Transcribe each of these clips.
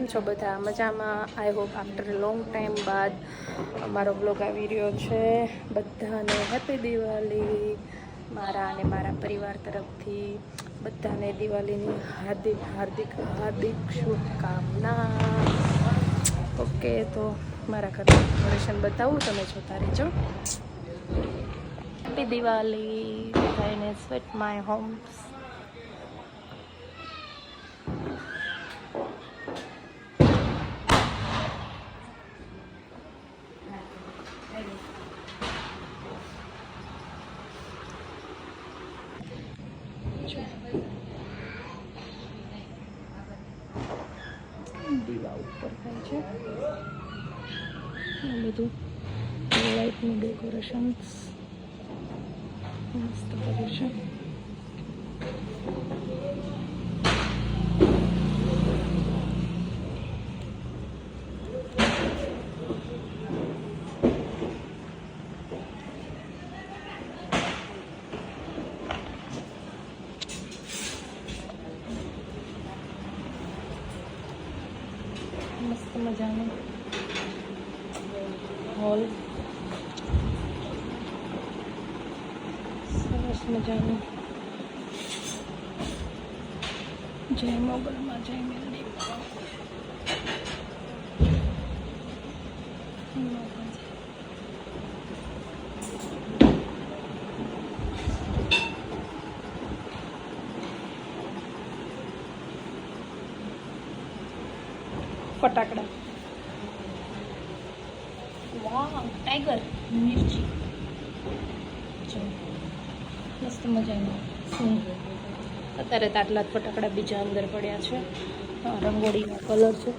કેમ છો બધા? મજામાં? I hope after long time બાદ અમારો બ્લોગ આવી રહ્યો છે. બધાને હેપી દિવાળી. મારા અને મારા પરિવાર તરફથી બધાને દિવાળીની હાર્દિક હાર્દિક હાર્દિક શુભકામના. ઓકે, તો મારા ઘરનું ઇન્ફોર્મેશન બતાવું, તમે જોતા રહેજો. હેપી દિવાળી. બધાને સ્વેટ માય હોમ્સ દીવા ઉપર થાય છે. આ બધું લાઇટનું ડેકોરેશન્સ મસ્ત કર્યું છે મસ્ત મજાનું હોલ મજાનું જય મોગલમાં જય મેલડીમાં ફટાકડા વાહ ટાઈગર મિર્ચી જો મસ્ત મજાનું સીન અત્યારે તો આટલા જ ફટાકડા બીજા અંદર પડ્યા છે. રંગોળીનો કલર છે.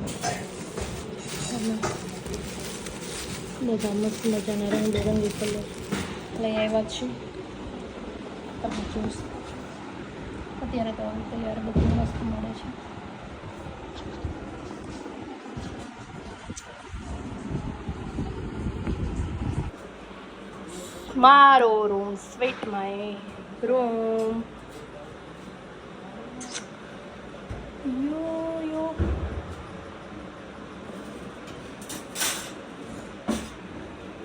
બધા મસ્ત મજાના રંગબેરંગી કલર લઈ આવ્યા છે. તમે જોશ. અત્યારે તો તૈયાર બધું મસ્ત મળે છે. મારો રૂમ સ્વીટ માય રૂમ યો યો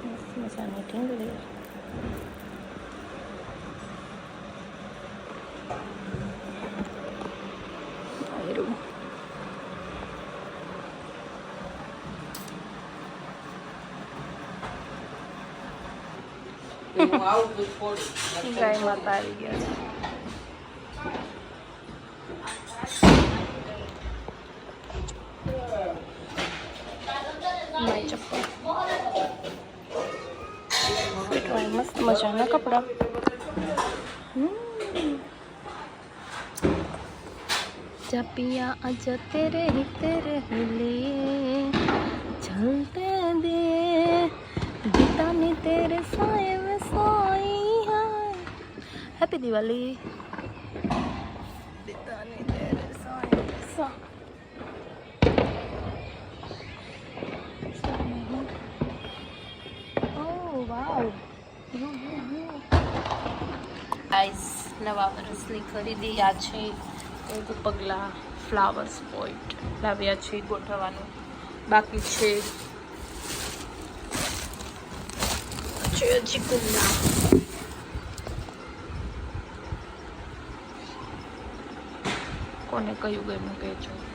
મસ્ત મજાની ઢીંગલી માય રૂમ ગાય માતા આવી कपड़ा। हम्म। चपिया अज तेरे ही तेरे हिले चलते दे जीता नहीं तेरे साए में साई है हैप्पी दिवाली जीता नहीं तेरे साए में सा Oh, wow. ગાઈસ નવા વર્ષની ખરીદી. આ છે? એક પગલાં ફ્લાવર્સ પોઈન્ટ લાવ્યા છે ગોઠવવાનું. બાકી છે હજી કુંડા. કોને કયું ગમ્યું કહેજો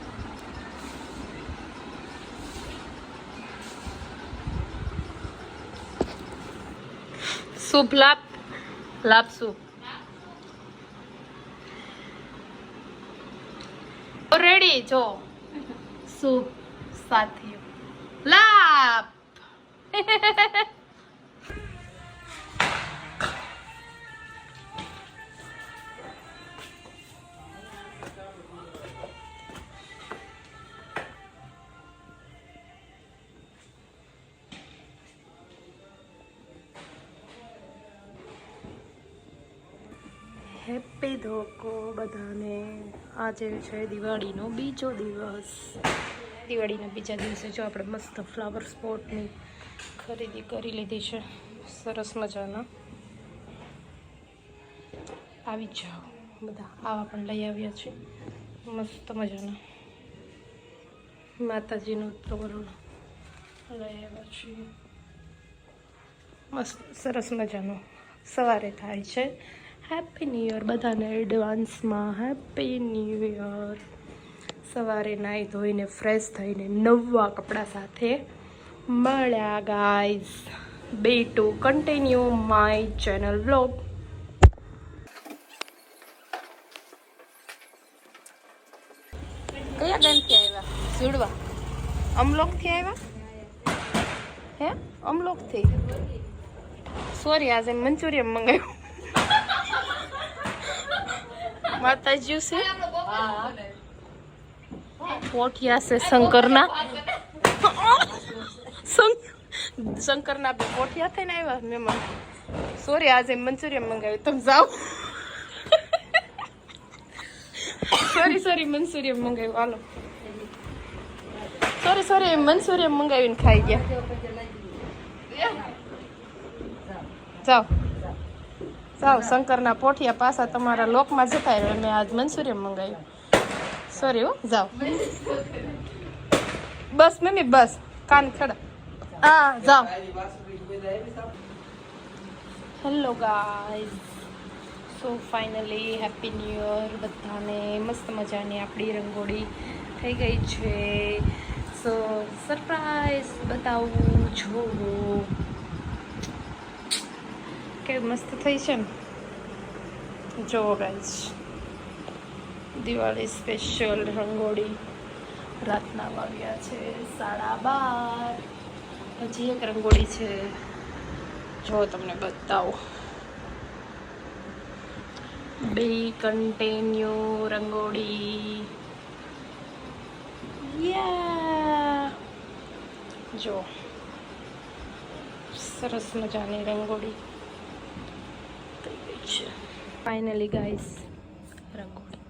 શુભ લાભ લાભ શુભ રેડી જો. શુભ સાથીઓ. લાભ હેપી ધોકો બધાને. આજે છે દિવાળીનો બીજો દિવસ. દિવાળીના બીજા દિવસે જો આપણે મસ્ત ફ્લાવર સ્પોટની ખરીદી કરી લીધી છે. સરસ મજાના. આવી જાઓ. બધા આવા પણ લઈ આવ્યા છે. મસ્ત મજાના. માતાજીનું તોરણ લઈ આવ્યા છીએ. મસ્ત, સરસ મજાનું સવારે થાય છે. હેપી ન્યૂ યર બધાને એડવાન્સમાં હેપી ન્યૂ યર સવારે નાહી ધોઈને ફ્રેશ થઈને નવા કપડાં સાથે મળ્યા ગાઈઝ બે to continue my channel blog કયા ગામથી આવ્યા? સુડવા અમલોકથી આવ્યા? હે? અમલોકથી સોરી આજે મંચુરિયમ મંગાવ્યું. માતાજી છે. પોઠિયા છે શંકરના. શંકરના બે પોઠિયા થઈને આવ્યા મહેમાન. સોરી આજે મંચુરિયન મંગાવ્યું. તમે જાઓ. સોરી સોરી મંચુરિયન મંગાવ્યું. હાલો. સોરી સોરી મંચુરિયન મંગાવીને ખાઈ ગયા. જાઓ. જાઓ શંકરના પોઠિયા પાછા તમારા લોકમાં જતા રહ્યો. મેં આજ મંચુરિયન મંગાવ્યું. સોરી હો, જાઓ. બસ મમ્મી, બસ. કાન ખડા. હા, જાઓ. Hello guys so finally happy new year બધાને મસ્ત મજાની આપણી રંગોળી થઈ ગઈ છે. સો સરપ્રાઈઝ બતાવું, જોવો. કેવી મસ્ત થઈ છે ને જોવો ગાઈઝ દિવાળી સ્પેશિયલ રંગોળી. રાતના વાગ્યા છે સાડા બાર. હજી એક રંગોળી છે. જો તમને બતાવો. બે કન્ટિન્યુ રંગોળી. યા જો. સરસ મજાની રંગોળી. છે. Finally guys rangoli.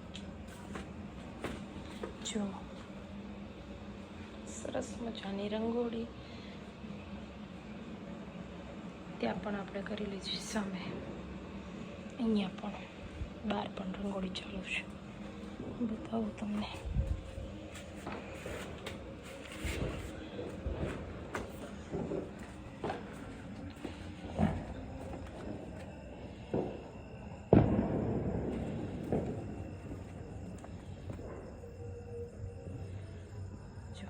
જો. સરસ મજાની રંગોળી. ત્યાં પણ આપણે કરી લીધી સામે. અહીંયા પણ બહાર પણ રંગોળી ચાલુ છે. બતાવું તમને જો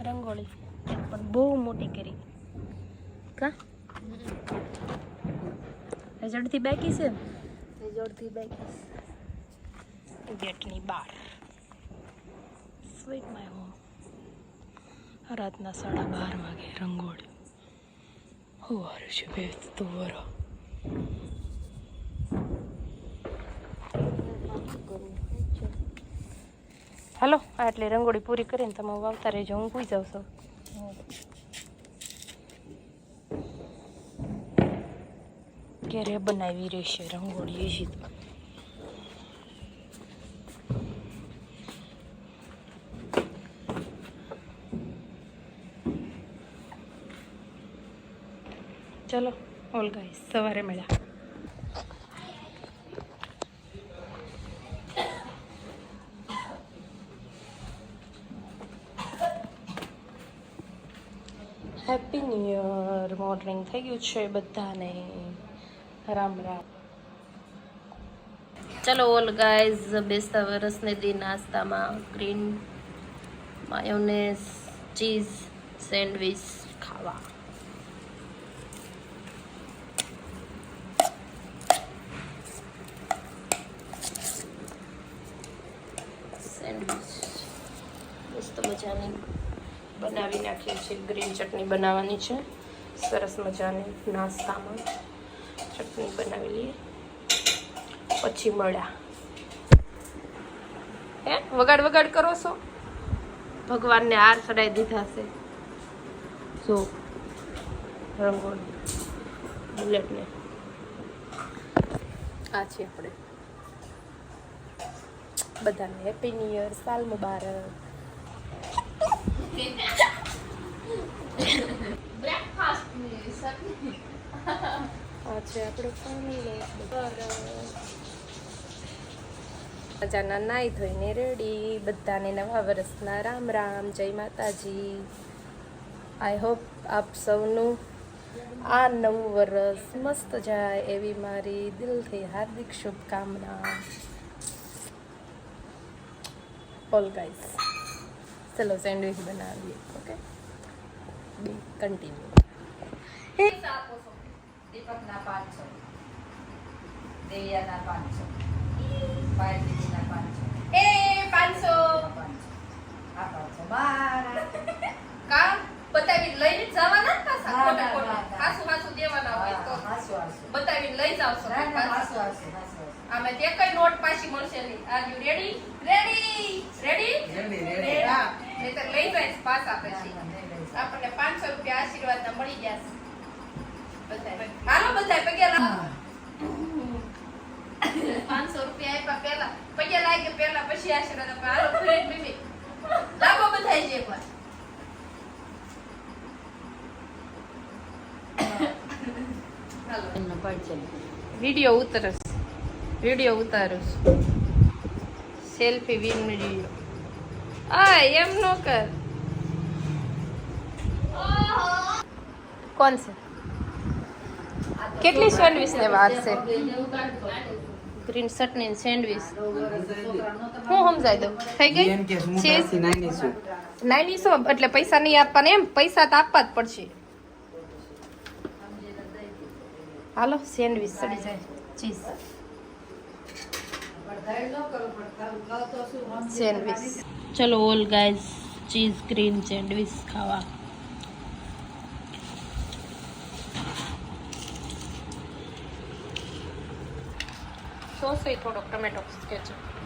રંગોળી. રંગોળી પણ બહુ મોટી કરી. કા? રજડથી બેકી છે? રજડથી બેકી ગેટની બહાર. સ્વીટ માય હોમ રાતના સાડા બાર વાગે રંગોળી. હોવારું છે બે તો વરો હાલો, આ એટલે રંગોળી પૂરી કરીને તમે વાવતા રહેજો, હું કુઈ જાઉં છું. ક્યારે બનાવી રહેશે રંગોળી એ જ. ચલો ઓલ ગાઈસ સવારે મળ્યા હેપી ન્યૂ યર મોર્નિંગ થઈ ગયું છે બધાને. રામ રામ. ચલો ઓલ ગાઈઝ બેસતા વરસને દી નાસ્તામાં ગ્રીન માયોનેસ ચીઝ સેન્ડવિચ ખાવા. સેન્ડવિચ મસ્ત મજાની બનાવી નાખીએ છીએ ગ્રીન ચટણી બનાવવાની છે. સરસ મજાની નાસ્તામાં ચટણી બનાવી લઈએ. પછી મળ્યા. હે? વગાડ વગાડ કરો છો? ભગવાનને હાર ચડાવી દીધા છે જો, રંગોળી, બુલેટને. આ છે આપણે. બધાને હેપી ન્યુ યર સાલ મુબારક આ છે આપણો ફેમિલી મજાના નાઈ ધોઈને રેડી બધાને નવા વર્ષના રામ રામ, જય માતાજી. આઈ હોપ આપ સૌનું આ નવું વર્ષ મસ્ત જાય એવી મારી દિલથી હાર્દિક શુભકામના. ઓલ ગાઈસ ચલો સેન્ડવિચ બનાવીએ ઓકે કન્ટિન્યુ દીપકના પાંચસો. દેવિયાના પાંચસો. પાયલીના પાંચસો. એ પાંચસો. પાંચસો. આ પાંચસો. મારા કામ બતાવી લઈને જવાના પાછા? ખોટા ખોટા. ના, ના. હાસુ હાસુ દેવાના હોય તો. હાસુ હાસુ. બતાવીને લઈ જાવ છો. ના ના હાસુ હાસુ હાસુ આમે તે કઈ નોટ પાછી મળશે નહીં. Are you ready ready ready ready, ready. હા. નહીતર લઈ જાય પાછા પછી. આપણને 500 રૂપિયા આશીર્વાદના મળી ગયા છે. હાલો બધા પગેલા પાંચસો રૂપિયા આપ્યા પેલા પગે લાગે પેલા પછી આશીર્વાદ આપે હાલો ફ્રેન્ડ બેબી. લાગો બધાય જે પણ. વિડિયો ઉતરસ. વીડિયો ઉતારસ. સેલ્ફી વિન વીડિયો. આ એમ નો કર. કોણ છે? કેટલી સેન્ડવિચ ને વાર છે ગ્રીન ચટણી સેન્ડવિચ હું સમજાય દઉં? થઈ ગઈ? છું નાની સો એટલે પૈસા નહીં આપવાના એમ? પૈસા તો આપવા જ પડશે. હાલો સેન્ડવિચ ચડી જાય. ચીઝ સેન્ડવિચ ચલો all guys cheese green sandwich ખાવા. સોસ એ થોડોક ટમેટો કેચપ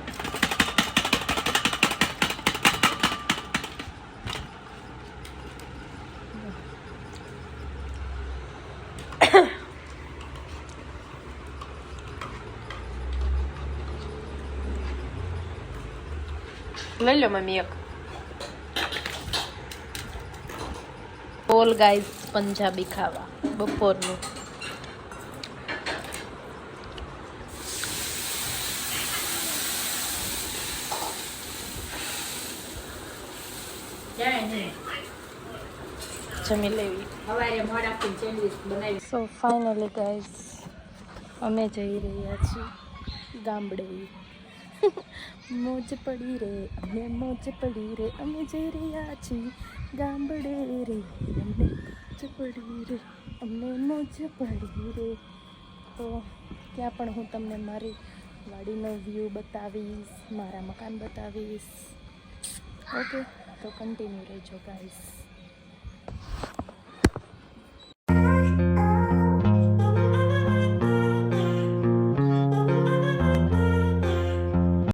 લઈ લો મમ્મી એક ઓલ ગાઈઝ પંજાબી ખાવા બપોરનું જમી લેવી સો ફાઇનલી અમે જઈ રહ્યા છીએ ગામડે. મોજ પડી રે, અમે મોજ પડી રે, અમે જઈ રહ્યા છીએ ગામડે રે. અમને મોજ પડી રે, અમને મોજ પડી રે. તો ત્યાં પણ હું તમને મારી વાડીનો વ્યૂ બતાવીશ, મારા મકાન બતાવીશ. ઓકે તો કન્ટિન્યુ રહેજો ગાઈઝ